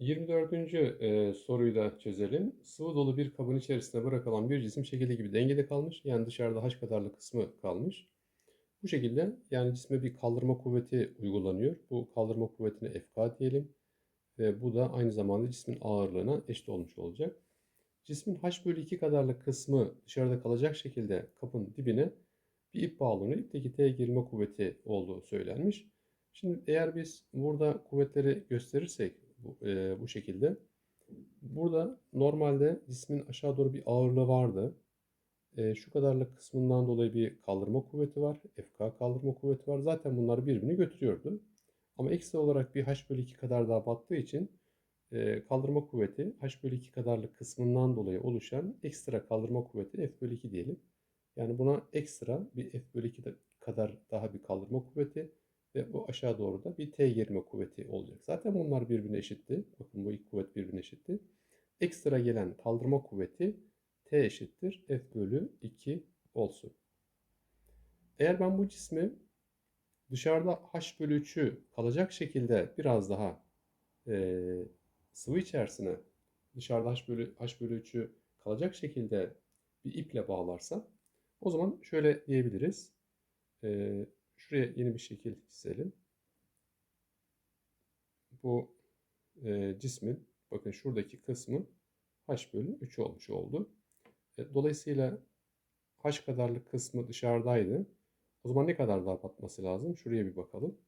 24. eee, soruyu da çözelim. Sıvı dolu bir kabın içerisine bırakılan bir cisim şekilde gibi dengede kalmış. Yani dışarıda h kadarlık kısmı kalmış. Bu şekilde yani cisme bir kaldırma kuvveti uygulanıyor. Bu kaldırma kuvvetine FK diyelim. Ve bu da aynı zamanda cismin ağırlığına eşit olmuş olacak. Cismin h bölü 2 kadarlık kısmı dışarıda kalacak şekilde kapın dibine bir ip bağlanıyor. İpteki T gerilme kuvveti olduğu söylenmiş. Şimdi eğer biz burada kuvvetleri gösterirsek bu, e, bu şekilde. Burada normalde cismin aşağı doğru bir ağırlığı vardı. E, şu kadarlık kısmından dolayı bir kaldırma kuvveti var. FK kaldırma kuvveti var. Zaten bunlar birbirini götürüyordu. Ama ekstra olarak bir H bölü 2 kadar daha battığı için e, kaldırma kuvveti H bölü 2 kadarlık kısmından dolayı oluşan ekstra kaldırma kuvveti F bölü 2 diyelim. Yani buna ekstra bir F bölü 2 kadar daha bir kaldırma kuvveti ve bu aşağı doğru da bir T gerilme kuvveti olacak. Zaten bunlar birbirine eşitti. Bakın bu iki kuvvet birbirine eşitti. Ekstra gelen kaldırma kuvveti T eşittir F bölü 2 olsun. Eğer ben bu cismi dışarıda H bölü 3'ü kalacak şekilde biraz daha e, sıvı içerisine dışarıda H bölü, H bölü 3'ü kalacak şekilde bir iple bağlarsam o zaman şöyle diyebiliriz. E, şuraya yeni bir şekil çizelim. Bu e, cismin bakın şuradaki kısmı H bölü 3 olmuş oldu. E, dolayısıyla H kadarlık kısmı dışarıdaydı. O zaman ne kadar daha batması lazım? Şuraya bir bakalım.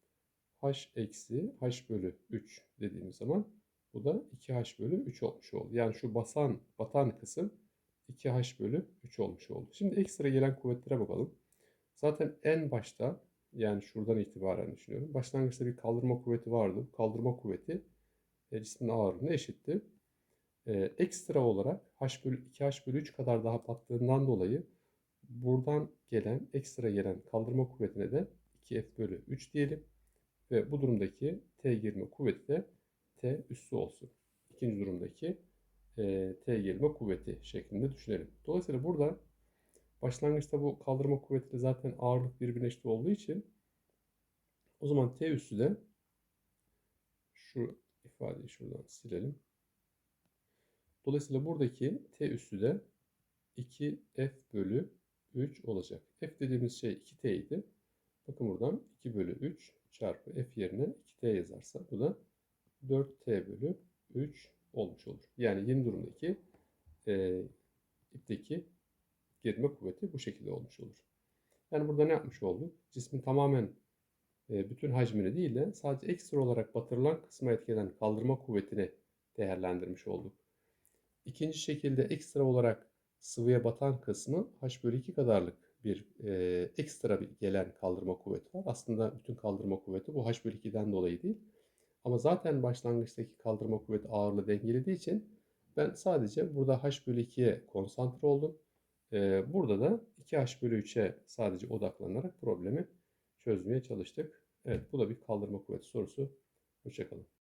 H eksi H bölü 3 dediğimiz zaman bu da 2H bölü 3 olmuş oldu. Yani şu basan, batan kısım 2H bölü 3 olmuş oldu. Şimdi ekstra gelen kuvvetlere bakalım. Zaten en başta yani şuradan itibaren düşünüyorum. Başlangıçta bir kaldırma kuvveti vardı. Kaldırma kuvveti e, cismin ağırlığına eşitti. E, ekstra olarak H bölü 2H bölü 3 kadar daha battığından dolayı buradan gelen ekstra gelen kaldırma kuvvetine de 2F bölü 3 diyelim. Ve bu durumdaki T girme kuvveti de T üssü olsun. İkinci durumdaki e, T gerilme kuvveti şeklinde düşünelim. Dolayısıyla burada başlangıçta bu kaldırma kuvvetiyle zaten ağırlık birbirine eşit olduğu için o zaman T üssü de şu ifadeyi şuradan silelim. Dolayısıyla buradaki T üssü de 2F bölü 3 olacak. F dediğimiz şey 2T idi. Bakın buradan 2 bölü 3 çarpı F yerine 2T yazarsa bu da 4T bölü 3 olmuş olur. Yani yeni durumdaki e, ipteki gerilme kuvveti bu şekilde olmuş olur. Yani burada ne yapmış olduk? Cismin tamamen e, bütün hacmini değil de sadece ekstra olarak batırılan kısma etkilen kaldırma kuvvetini değerlendirmiş olduk. İkinci şekilde ekstra olarak sıvıya batan kısmı h bölü 2 kadarlık bir e, ekstra bir gelen kaldırma kuvveti var. Aslında bütün kaldırma kuvveti bu h bölü 2'den dolayı değil. Ama zaten başlangıçtaki kaldırma kuvveti ağırlığı dengelediği için ben sadece burada h bölü 2'ye konsantre oldum. Burada da 2h bölü 3'e sadece odaklanarak problemi çözmeye çalıştık. Evet bu da bir kaldırma kuvveti sorusu. Hoşçakalın.